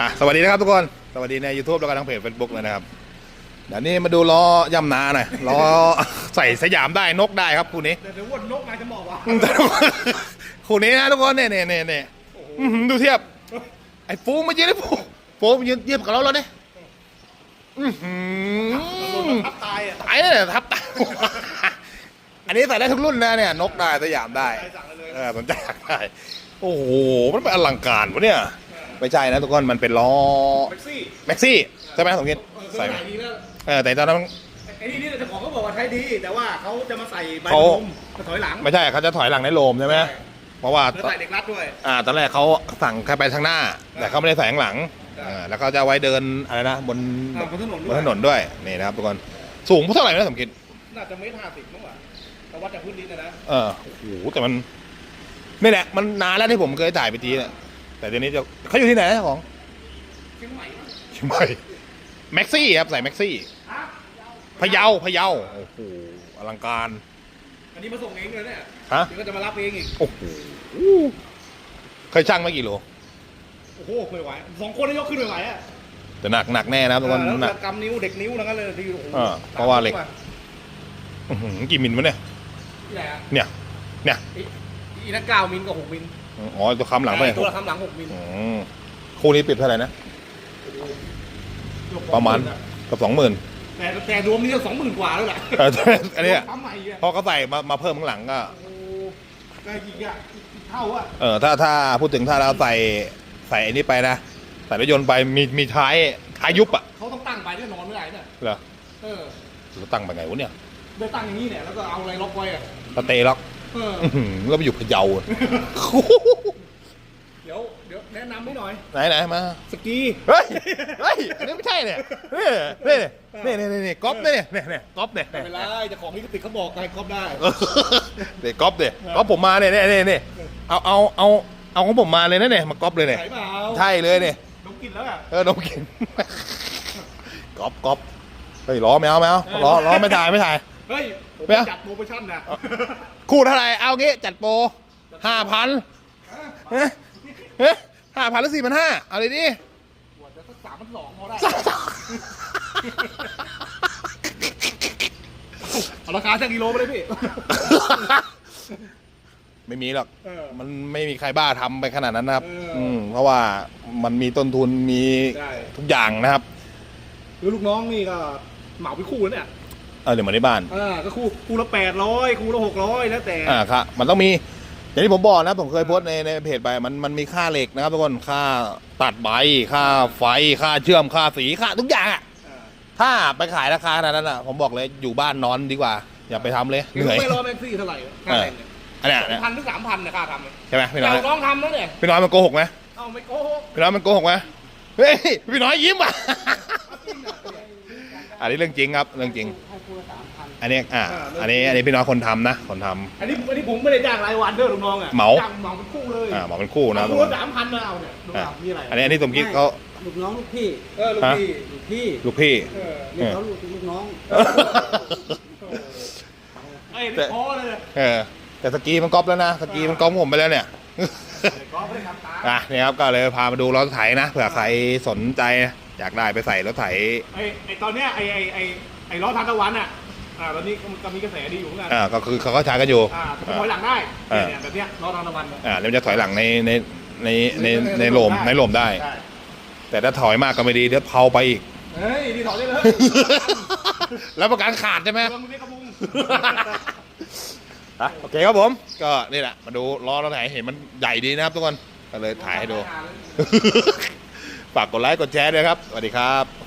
อะสวัสดีนะครับทุกคน สวัสดีใน YouTube แล้วก็ทางเพจ Facebook เลยนะครับเดี๋ยวนี้มาดูล้อย่ำนาหน่อยล้อ ใส่สยามได้นกได้ครับคู่นี้ เดี๋ยวเดี๋ยววนนกนายจะบอกว่าคู่นี้นะทุกคนเนี่ยเนี่ยเนี่ยเนี่ยอื้อหือดูเทียบ ไอ้ฟูมายืนไอ้ฟูฟูมายืนเทียบกับเราแล้วเนี่ยอื้อหือทับตายอะตายเลยทับตาย อันนี้ใส่ได้ทุกรุ่นนะเนี่ย นกได้สยามได้ ใครสั่งได้เลย เออสนใจอยากได้ โอ้โห มันเป็นอลังการวะเนี่ย ไม่ใช่นะทุกคนมันเป็นล้อแท็กซี่แม็กซี่ใช่ไหมสมคิดเออใส่ใส่ดีแล้วเออแต่ตอนนั้น ไอ้นี่นี่เจ้าของเขาบอกว่าใช้ดี แต่ว่าเขาจะมาใส่ใบเขาลมมาถอยหลัง ไม่ใช่เขาจะถอยหลังในโลมใช่ไหมเพราะว่าแล้วใส่เด็กรัดด้วย อ่าตอนแรกเขาสั่งแค่ไปทางหน้า แต่เขาไม่ได้ใส่ข้างหลังใช่ อ่าแล้วเขาจะเอาไว้เดินอะไรนะบนอ่าบนถนนบด้วยนถนนด้วยนี่นะครับทุกคนสูงเท่าไหร่นะสมคิดน่าจะไม่ห้าสิบมั้งวะแต่วัดจากพื้นดินนะนะเออโอ้โหแต่มันนี่แหละมันนานแล้วที่ผมเคยถ่ายไปทีเนี่ย แต่เดี๋ยวนี้จะเขาอยู่ที่ไหนนะเจ้าของเชียงใหม่มั้งเชียงใหม่แม็กซี่ครับใส่แม็กซี่อะพะเยาพะเยาโอ้โหอลังการอันนี้มาส่งเองเลยเนี่ยฮะเดี๋ยวก็จะมารับเองอีกโอ้โหเคยช่างมากี่โลโอ้โหไม่ไหวสองคนนี่ยกขึ้นไม่ไหวอะแต่หนักหนักแน่นะครับทุกคนเออแล้วหนักกำนิ้วเด็กนิ้วทั้งนั้นเลยที่โอ้โหเออเพราะว่าเหล็กอื้อหือกี่มิลวะเนี่ยนี่แหละเนี่ยเนี่ยอีอีนั่นเก้ามิลกับหกมิล อ๋อตัวคำหลังไปตัวละคำหลังหกมิลอืมคู่นี้ปิดเท่าไหร่นะประมาณกับสองหมื่นแต่แต่รวมนี่ก็สองหมื่นกว่าแล้วแหละเอออันเนี้ยทำใหม่อะพอเขาใส่มามาเพิ่มข้างหลังก็โอ้ก็อีกอะอีกเท่าอะเออถ้าถ้าพูดถึงถ้าเราใส่ใส่อันนี้ไปนะใส่รถยนต์ไปมีมีท้ายท้ายยุบอะเขาต้องตั้งไปเนี่ยนอนไม่ได้เนี่ยเหรอเออเราตั้งไปไงวะเนี่ยได้ตั้งอย่างนี้เนี่ยแล้วก็เอาอะไรล็อกไว้อะสเตย์ล็อก เอออื้อหือแล้วไปอยู่พะเยาอะเดี๋ยวเดี๋ยวแนะนำให้หน่อย ไหนไหนมา สกี เฮ้ย เฮ้ยอันนี้ไม่ใช่เนี่ยนี่นี่นี่นี่นี่นี่ก๊อฟเนี่ยเนี่ยเนี่ยก๊อฟเนี่ยไม่เป็นไรเจ้าของนี่ก็ติดเขาบอกใครครอบได้ เออเดี๋ยวก๊อฟเดี๋ยวก๊อฟผมมาเนี่ยเนี่ยเนี่ยเนี่ยเอาเอาเอาเอาของผมมาเลยนะเนี่ยมาก๊อฟเลยเนี่ยใช่เปล่าใช่เลยเนี่ยนมกินแล้วอะ เออนมกินก๊อฟก๊อฟเฮ้ยล้อไม่เอาไม่เอาล้อล้อไม่ถ่ายไม่ถ่าย เฮ้ยผมไม่เอาจัดโปรโมชั่นนะ คู่เท่าไหร่ เอางี้จัดโปรห้าพันห้าพันหรือสี่พันห้าเอาเลยดิหัวจะสักสามพันสองพอได้ เอาราคาจากกิโลไปเลยพี่ ไม่มีหรอกเออมันไม่มีใครบ้าทำไปขนาดนั้นนะครับเอออืม เพราะว่ามันมีต้นทุนมีใช่ทุกอย่างนะครับคือลูกน้องนี่ก็เหมาไปคู่แล้วเนี่ย เออเดี๋ยวมาที่บ้านอ่าก็คู่คู่ละแปดร้อยคู่ละหกร้อยแล้วแต่อ่าครับมันต้องมีอย่างที่ผมบอกนะผมเคยโพสต์ในในเพจไปมันมันมีค่าเหล็กนะครับทุกคนค่าตัดใบค่าไฟค่าเชื่อมค่าสีค่าทุกอย่างอะอ่าถ้าไปขายราคาขนาดนั้นอะผมบอกเลยอยู่บ้านนอนดีกว่า อย่าไปทำเลยเหนื่อย ไม่รอแม็กซี่เท่าไหร่ค่าแรงเนี่ยอันเนี้ยสองพันหรือสามพันเนี่ยค่าทำเนี่ยใช่ไหมพี่น้อยแต่น้องทำแล้วเนี่ยพี่น้อยมันโกหกไหม เอาไม่โกหก พี่น้อยมันโกหกไหมเฮ้ย พี่น้อยยิ้มอะ อันนี้เรื่องจริงครับเรื่องจริง ให้คู่ละสามพันอันนี้อ่าอันนี้อันนี้พี่น้อยคนทำนะคนทำ อันนี้อันนี้ผมไม่ได้จ้างรายวันเด้อลูกน้องอะเหมา จ้างเหมาเป็นคู่เลยอ่าบอกเป็นคู่นะเอาทุกคู่คนละสามพันมาเอาเนี่ยลูกอ่าน้องมีอะไรอันนี้อันนี้สมคิดเขา ลูกน้องลูกพี่เออลูกฮะ พี่ลูกพี่ลูกพี่ เออเรียกเขาลูกลูกน้องไอ้นี่พอเลยเนี่ยเออแต่สกีมันก๊อปแล้วนะสกีมันก๊อปผมไปแล้วเนี่ย ก็ไม่ได้ทำตามอะนี่ครับก็เลยพามาดูรถไถนะเผื่อใครสนใจ อยากได้ไปใส่รถไถ ไอ้ไอ้ตอนเนี้ยไอ้ไอ้ไอ้ไอ้ล้อทานตะวันอะอ่าตอนนี้ก็มีกระแสดีอยู่เหมือนกันอ่าก็คือเขาก็ใช้กันอยู่ อ่าถอยหลังได้เออเนี่ยแบบเนี้ยล้อทานตะวันเนี่ยอ่าแล้วมันจะถอยหลังในในในในในโลมในโลมได้ ใช่แต่ถ้าถอยมากก็ไม่ดีเดี๋ยวเผาไปอีก เฮ้ยนี่ถอยได้เลย แล้วประกันขาดใช่ไหม เรื่องนี้กระมุง อะโอเคครับผม ก็นี่แหละ มาดูล้อรถไถเห็นมันใหญ่ดีนะครับทุกคน ก็เลยถ่ายให้ดู ฝากกดไลค์กดแชร์ด้วยครับสวัสดีครับ